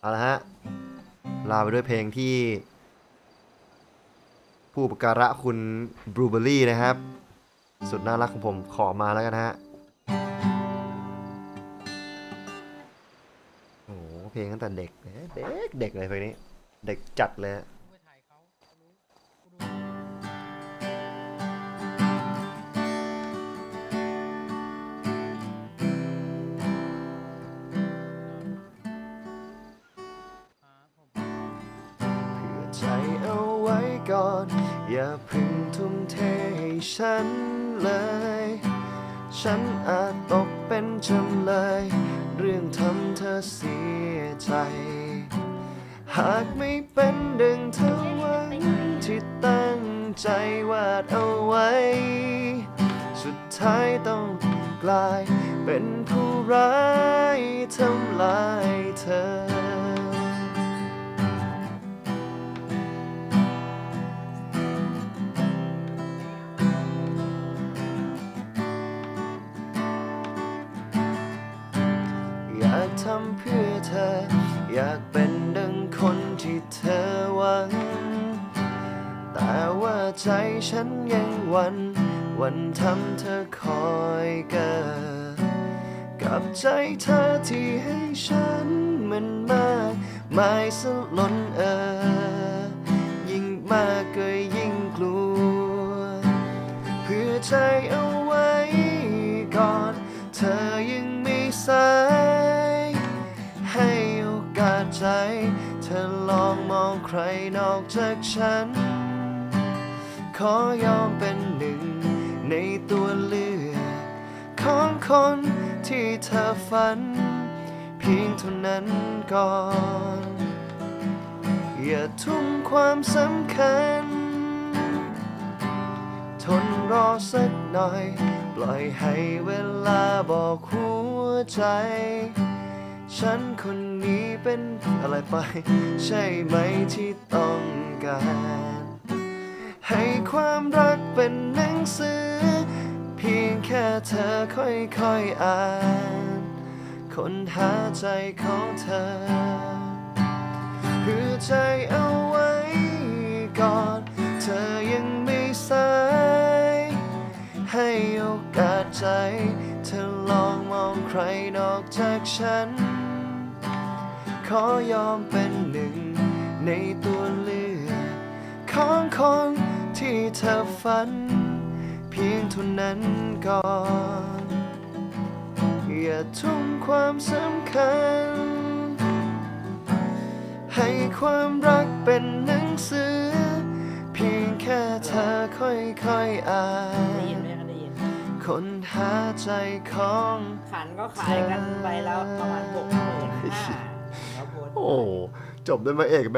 เอาละฮะ ลาไปด้วยเพลงที่ ผู้อุปการะคุณบลูเบอรี่นะครับ สุดน่ารักของผมขอมาแล้วกันฮะโอ้เพลงตั้งแต่เด็ก เด็กเด็กเลยเพลงนี้ เด็กจัดเลยฮะไปถ่าย ใจเอาไว้ก่อน อย่าพึ่งทุ่มเทให้ฉันเลย ฉันอาจตกเป็นจำเลย เรื่องทำเธอเสียใจ หากไม่เป็นดังเธอวังที่ตั้งใจวาดเอาไว้ สุดท้ายต้องกลายเป็นผู้ร้ายทำลายเธอากทำเพื่อเธอ อยากเป็นดังคนที่เธอหวัง แต่ว่าใจฉันยังวัน วันทำเธอคอยเกิดกับใจเธอที่ให้ฉันมันมากมายสลนเออ ยิ่งมากก็ยิ่งกลัว เพื่อใจเอา ธอลองมองใครนอกจากฉัน ขอยอมเป็นหนึ่งในตัวเลือกของคนที่เธอฝัน เพียงเท่านั้นก่อน อย่าทุ่มความสำคัญ ทนรอสักหน่อย ปล่อยให้เวลาบอกหัวใจ ฉันคนนี้เป็นอะไรไป ใช่ไหมที่ต้องการ ให้ความรักเป็นหนังสือ เพียงแค่เธอค่อยๆอ่าน คนหาใจของเธอเพื่อใจเอาไว้ก่อน ใจ เธอลองมองใครนอกจากฉัน ขอยอมเป็นหนึ่งในตัวเลือกของคนที่เธอฝัน เพียงเท่านั้นก่อน อย่าทุ่มความสำคัญ ให้ความรักเป็นหนังสือ เพียงแค่เธอค่อยๆอ่าน คะได้ยินค้นหาใจของขันก็ขายกันไปแล้วประมาณหกหมื่นห้าแล้วโพสต์โอ้จบด้วยมาเอกแม่ง